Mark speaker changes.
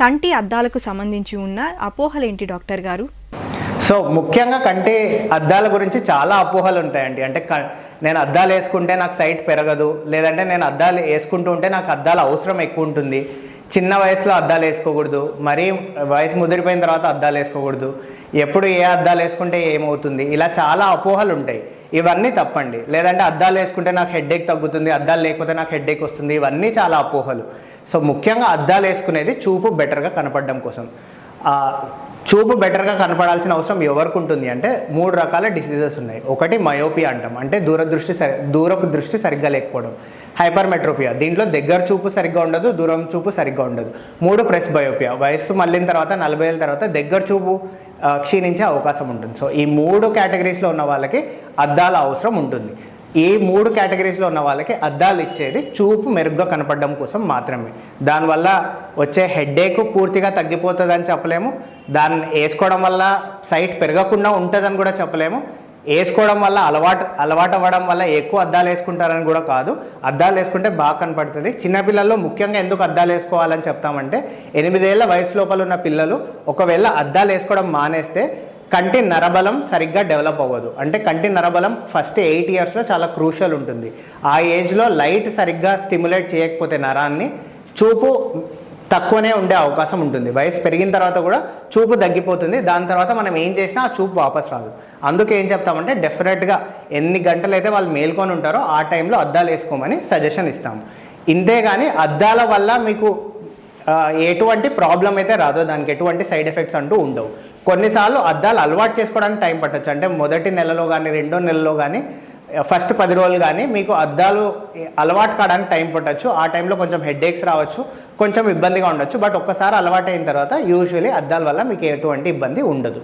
Speaker 1: కంటి అద్దాలకు సంబంధించి ఉన్న అపోహలు ఏంటి డాక్టర్ గారు?
Speaker 2: సో ముఖ్యంగా కంటి అద్దాల గురించి చాలా అపోహలు ఉంటాయండి. అంటే క- నేను అద్దాలు వేసుకుంటే నాకు సైట్ పెరగదు. లేదంటే నేను అద్దాలు వేసుకుంటూ ఉంటే నాకు అద్దాల అవసరం ఎక్కువ ఉంటుంది. చిన్న వయసులో అద్దాలు వేసుకోకూడదు. మరీ వయసు ముదిరిపోయిన తర్వాత అద్దాలు వేసుకోకూడదు. ఎప్పుడు ఏ అద్దాలు వేసుకుంటే ఏమవుతుంది? ఇలా చాలా అపోహలు ఉంటాయి. ఇవన్నీ తప్పండి. లేదంటే అద్దాలు వేసుకుంటే నాకు హెడ్ఏక్ తగ్గుతుంది. అద్దాలు లేకపోతే నాకు హెడ్ఏక్ వస్తుంది. ఇవన్నీ చాలా అపోహలు. సో ముఖ్యంగా అద్దాలు వేసుకునేది చూపు బెటర్గా కనపడడం కోసం. చూపు బెటర్గా కనపడాల్సిన అవసరం ఎవరికి ఉంటుంది అంటే మూడు రకాల డిసీజెస్ ఉన్నాయి. ఒకటి మయోపియా అంటాం. అంటే దూరదృష్టి సరి దూరపు దృష్టి సరిగ్గా లేకపోవడం. హైపర్మెట్రోపియా. దీంట్లో దగ్గర చూపు సరిగ్గా ఉండదు దూరం చూపు సరిగ్గా ఉండదు. మూడు ప్రెస్ బయోపియా. వయస్సు మళ్ళిన తర్వాత నలభై ఏళ్ళ తర్వాత దగ్గర చూపు క్షీణించే అవకాశం ఉంటుంది. సో ఈ మూడు కేటగిరీస్లో ఉన్న వాళ్ళకి అద్దాల అవసరం ఉంటుంది. ఈ మూడు కేటగిరీస్లో ఉన్న వాళ్ళకి అద్దాలు ఇచ్చేది చూపు మెరుగ్గా కనపడడం కోసం మాత్రమే. దానివల్ల వచ్చే హెడ్ఏక్ పూర్తిగా తగ్గిపోతుందని చెప్పలేము. దాన్ని వేసుకోవడం వల్ల సైట్ పెరగకుండా ఉంటుందని కూడా చెప్పలేము. వేసుకోవడం వల్ల అలవాటు అలవాటు అవ్వడం వల్ల ఎక్కువ అద్దాలు వేసుకుంటారని కూడా కాదు. అద్దాలు వేసుకుంటే బాగా కనపడుతుంది. చిన్నపిల్లల్లో ముఖ్యంగా ఎందుకు అద్దాలు వేసుకోవాలని చెప్తామంటే ఎనిమిదేళ్ళ వయసు లోపల ఉన్న పిల్లలు ఒకవేళ అద్దాలు వేసుకోవడం మానేస్తే కంటి నరబలం సరిగ్గా డెవలప్ అవ్వదు. అంటే కంటి నరబలం ఫస్ట్ ఎయిట్ ఇయర్స్లో చాలా క్రూషియల్ ఉంటుంది. ఆ ఏజ్లో లైట్ సరిగ్గా స్టిమ్యులేట్ చేయకపోతే నరాన్ని చూపు తక్కువనే ఉండే అవకాశం ఉంటుంది. వయసు పెరిగిన తర్వాత కూడా చూపు తగ్గిపోతుంది. దాని తర్వాత మనం ఏం చేసినా ఆ చూపు వాపస్ రాదు. అందుకే ఏం చెప్తామంటే డెఫినెట్గా ఎన్ని గంటలు అయితే వాళ్ళు మేల్కొని ఉంటారో ఆ టైంలో అద్దాలు వేసుకోమని సజెషన్ ఇస్తాము. ఇంతే కానీ అద్దాల వల్ల మీకు ఎటువంటి ప్రాబ్లం అయితే రాదో. దానికి ఎటువంటి సైడ్ ఎఫెక్ట్స్ అంటూ ఉండవు. కొన్నిసార్లు అద్దాలు అలవాటు చేసుకోవడానికి టైం పట్టచ్చు. అంటే మొదటి నెలలో కానీ రెండో నెలలో కానీ ఫస్ట్ పది రోజులు కానీ మీకు అద్దాలు అలవాటు కావడానికి టైం పట్టచ్చు. ఆ టైంలో కొంచెం హెడ్ఏక్స్ రావచ్చు. కొంచెం ఇబ్బందిగా ఉండొచ్చు. బట్ ఒక్కసారి అలవాటు అయిన తర్వాత యూజువలీ అద్దాల వల్ల మీకు ఎటువంటి ఇబ్బంది ఉండదు.